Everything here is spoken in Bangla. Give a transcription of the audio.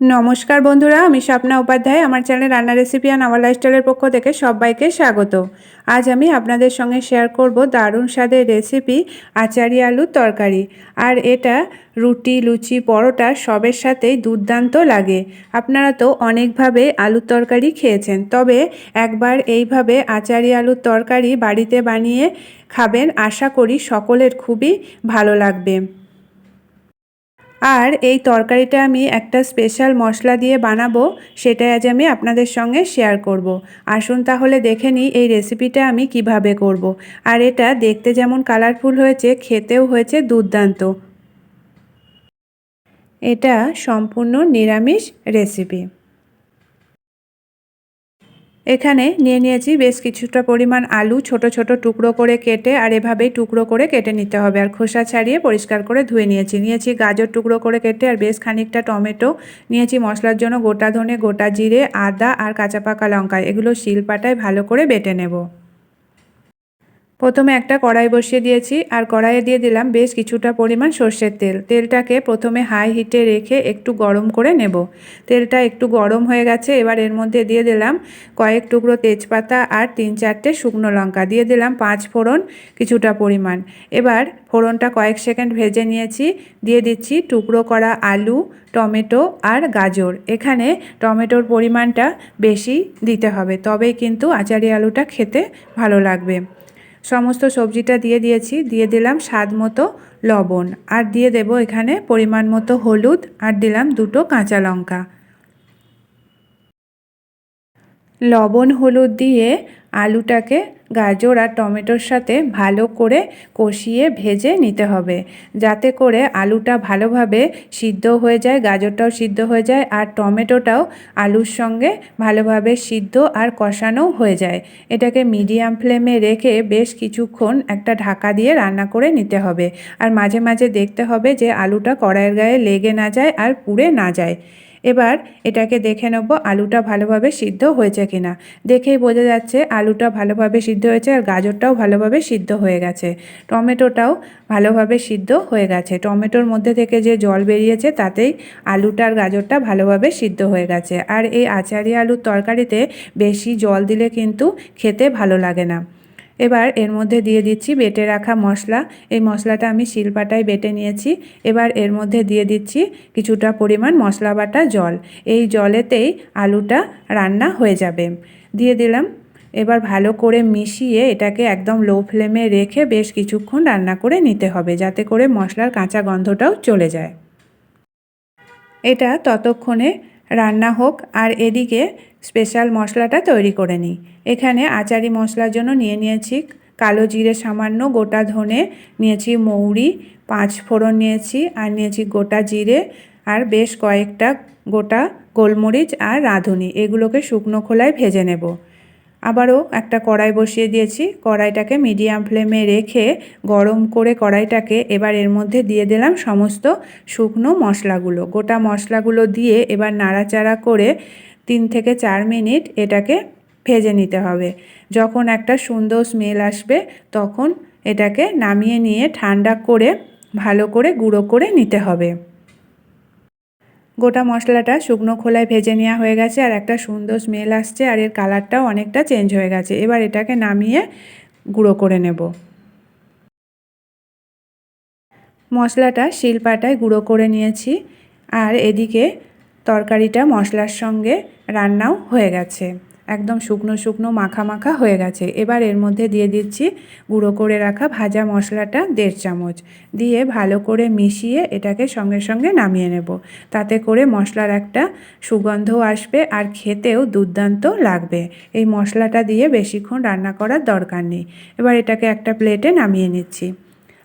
নমস্কার বন্ধুরা, আমি স্বপ্না উপাধ্যায়। আমার চ্যানেল রান্না রেসিপি অ্যান্ড আমার লাইফস্টাইলের পক্ষ থেকে সবাইকে স্বাগত। আজ আমি আপনাদের সঙ্গে শেয়ার করব দারুণ স্বাদের রেসিপি আচারি আলুর তরকারি। আর এটা রুটি, লুচি, পরোটা সবের সাথেই দুর্দান্ত লাগে। আপনারা তো অনেকভাবে আলুর তরকারি খেয়েছেন, তবে একবার এইভাবে আচারি আলুর তরকারি বাড়িতে বানিয়ে খাবেন, আশা করি সকলের খুবই ভালো লাগবে। আর এই তরকারিটা আমি একটা স্পেশাল মশলা দিয়ে বানাবো, সেটাই আজ আমি আপনাদের সঙ্গে শেয়ার করব। আসুন তাহলে দেখে নিই এই রেসিপিটা আমি কীভাবে করব। আর এটা দেখতে যেমন কালারফুল হয়েছে, খেতেও হয়েছে দুর্দান্ত এটা সম্পূর্ণ নিরামিষ রেসিপি এখানে নিয়ে নিয়েছি বেশ কিছুটা পরিমাণ আলু, ছোট ছোট টুকরো করে কেটে আর এভাবেই টুকরো করে কেটে নিতে হবে। আর খোসা ছাড়িয়ে পরিষ্কার করে ধুয়ে নিয়েছি। নিয়েছি গাজর টুকরো করে কেটে আর বেশ খানিকটা টমেটো। নিয়েছি মশলার জন্য গোটা ধনে, গোটা জিরে, আদা আর কাঁচা পাকা লঙ্কা। এগুলো শিলপাটায় ভালো করে বেটে নেব। প্রথমে একটা কড়াই বসিয়ে দিয়েছি আর কড়াইয়ে দিয়ে দিলাম বেশ কিছুটা পরিমাণ সর্ষের তেল। তেলটাকে প্রথমে হাই হিটে রেখে একটু গরম করে নেব। তেলটা একটু গরম হয়ে গেছে, এবার এর মধ্যে দিয়ে দিলাম কয়েক টুকরো তেজপাতা আর তিন চারটে শুকনো লঙ্কা। দিয়ে দিলাম পাঁচ ফোড়ন, কিছুটা পরিমাণ। এবার ফোড়নটা কয়েক সেকেন্ড ভেজে নিয়েছি। দিয়ে দিচ্ছি টুকরো করা আলু, টমেটো আর গাজর। এখানে টমেটোর পরিমাণটা বেশি দিতে হবে, তবেই কিন্তু আচারি আলুটা খেতে ভালো লাগবে। সমস্ত সবজিটা দিয়ে দিয়েছি। দিয়ে দিলাম স্বাদ মতো লবণ। আর দিয়ে দেব এখানে পরিমাণ মতো হলুদ। আর দিলাম দুটো কাঁচা লঙ্কা। লবণ হলুদ দিয়ে আলুটাকে গাজর আর টমেটোর সাথে ভালো করে কষিয়ে ভেজে নিতে হবে। যাতে করে আলুটা ভালোভাবে সিদ্ধ হয়ে যায়, গাজরটাও সিদ্ধ হয়ে যায় আর টমেটোটাও আলুর সঙ্গে ভালোভাবে সিদ্ধ আর কষানো হয়ে যায়। এটাকে মিডিয়াম ফ্লেমে রেখে বেশ কিছুক্ষণ একটা ঢাকা দিয়ে রান্না করে নিতে হবে। আর মাঝে মাঝে দেখতে হবে যে আলুটা কড়াইয়ের গায়ে লেগে না যায় আর পুড়ে না যায়। এবার এটাকে দেখে নেব আলুটা ভালোভাবে সিদ্ধ হয়েছে কিনা। দেখেই বোঝা যাচ্ছে আলুটা ভালোভাবে সিদ্ধ হয়েছে আর গাজরটাও ভালোভাবে সিদ্ধ হয়ে গেছে। টমেটোটাও ভালোভাবে সিদ্ধ হয়ে গেছে। টমেটোর মধ্যে থেকে যে জল বেরিয়েছে তাতেই আলুটা আর গাজরটা ভালোভাবে সিদ্ধ হয়ে গেছে। আর এই আচারি আলুর তরকারিতে বেশি জল দিলে কিন্তু খেতে ভালো লাগে না। এবার এর মধ্যে দিয়ে দিচ্ছি বেটে রাখা মশলা। এই মশলাটা আমি শিলপাটায় বেটে নিয়েছি। এবার এর মধ্যে দিয়ে দিচ্ছি কিছুটা পরিমাণ মশলা বাটা জল। এই জলেতেই আলুটা রান্না হয়ে যাবে। দিয়ে দিলাম এবার ভালো করে মিশিয়ে এটাকে একদম লো ফ্লেমে রেখে বেশ কিছুক্ষণ রান্না করে নিতে হবে, যাতে করে মশলার কাঁচা গন্ধটাও চলে যায়। এটা ততক্ষণে রান্না হোক, আর এদিকে স্পেশাল মশলাটা তৈরি করে নিই। এখানে আচারি মশলার জন্য নিয়ে নিয়েছি কালো জিরে সামান্য, গোটা ধনে নিয়েছি মৌরি, পাঁচ ফোড়ন নিয়েছি, আর নিয়েছি গোটা জিরে, আর বেশ কয়েকটা গোটা গোলমরিচ আর রাঁধুনি। এগুলোকে শুকনো খোলায় ভেজে নেব। আবারও একটা কড়াই বসিয়ে দিয়েছি। কড়াইটাকে মিডিয়াম ফ্লেমে রেখে গরম করে কড়াইটাকে এবার এর মধ্যে দিয়ে দিলাম সমস্ত শুকনো মশলাগুলো। গোটা মশলাগুলো দিয়ে এবার নাড়াচাড়া করে তিন থেকে চার মিনিট এটাকে ভেজে নিতে হবে। যখন একটা সুন্দর স্মেল আসবে তখন এটাকে নামিয়ে নিয়ে ঠান্ডা করে ভালো করে গুঁড়ো করে নিতে হবে। গোটা মশলাটা শুকনো খোলায় ভেজে নেওয়া হয়ে গেছে আর একটা সুন্দর স্মেল আসছে আর এর কালারটাও অনেকটা চেঞ্জ হয়ে গেছে। এবার এটাকে নামিয়ে গুঁড়ো করে নেব। মশলাটা শিলপাটায় গুঁড়ো করে নিয়েছি আর এদিকে তরকারিটা মশলার সঙ্গে রান্নাও হয়ে গেছে। একদম শুকনো শুকনো মাখা মাখা হয়ে গেছে। এবার এর মধ্যে দিয়ে দিচ্ছি গুঁড়ো করে রাখা ভাজা মশলাটা দেড় চামচ। দিয়ে ভালো করে মিশিয়ে এটাকে সঙ্গে সঙ্গে নামিয়ে নেব। তাতে করে মশলার একটা সুগন্ধও আসবে আর খেতেও দুর্দান্ত লাগবে। এই মশলাটা দিয়ে বেশিক্ষণ রান্না করার দরকার নেই। এবার এটাকে একটা প্লেটে নামিয়ে নিচ্ছি।